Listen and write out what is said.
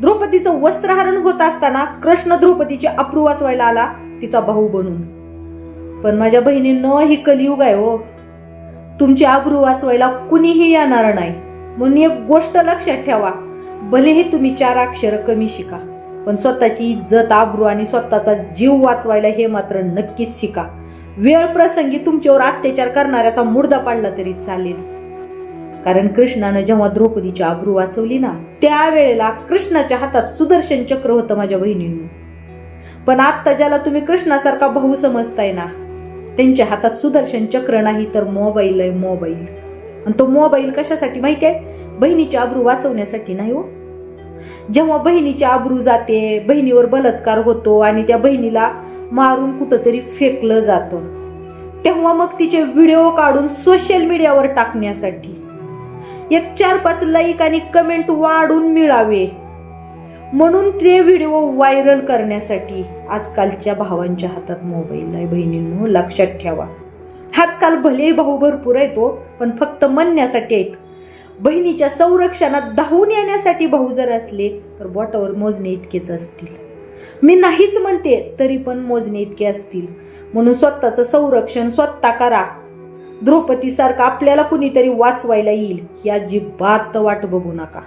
द्रौपदीचं वस्त्रहरण होत असताना कृष्ण द्रौपदीचे अप्रू वाचवायला आला तिचा भाऊ बनून. पण माझ्या बहिणींनो ही कलियुग आहे हो. तुमची आबरू वाचवायला कुणीही येणार नाही. म्हणून एक गोष्ट लक्षात ठेवा भलेही तुम्ही चार अक्षर कमी शिका पण स्वतःची इज्जत आब्रू आणि स्वतःचा जीव वाचवायला हे मात्र नक्कीच शिका. वेळ प्रसंगी तुमच्यावर अत्याचार करणाऱ्याचा मुर्दा पाडला तरी चालेल. कारण कृष्णानं जेव्हा द्रौपदीची आबरू वाचवली ना त्यावेळेला कृष्णाच्या हातात सुदर्शन चक्र होतं माझ्या बहिणींनी. पण आत्ता ज्याला तुम्ही कृष्णासारखा भाऊ समजताय ना त्यांच्या हातात सुदर्शन चक्र नाही तर मोबाईल आहे मोबाईल. आणि तो मोबाईल कशासाठी माहिती आहे? बहिणीची आबरू वाचवण्यासाठी नाही हो. जेव्हा बहिणीची आबरू जाते बहिणीवर बलात्कार होतो आणि त्या बहिणीला मारून कुठंतरी फेकलं जातं. तेव्हा मग तिचे व्हिडिओ काढून सोशल मीडियावर टाकण्यासाठी. एक चार पाच लाईक आणि कमेंट वाढून मिळावे. म्हणून ते व्हिडिओ व्हायरल करण्यासाठी आजकालच्या भावांच्या हातात मोबाईल आहे बहिणींनो लक्षात ठेवा. आजकाल भले भाऊ भरपूर येतो हो, तो पण फक्त म्हणण्यासाठी आहेत. बहिणीच्या संरक्षणात धावून येण्यासाठी भाऊ जर असले तर बोटावर मोजणे इतकेच असतील. मी नाहीच म्हणते तरी पण मोजणे इतके असतील. म्हणून स्वतःचं संरक्षण स्वतः करा. द्रौपदीसारखं आपल्याला कुणीतरी वाचवायला येईल. ही अजिबात वाट बघू नका.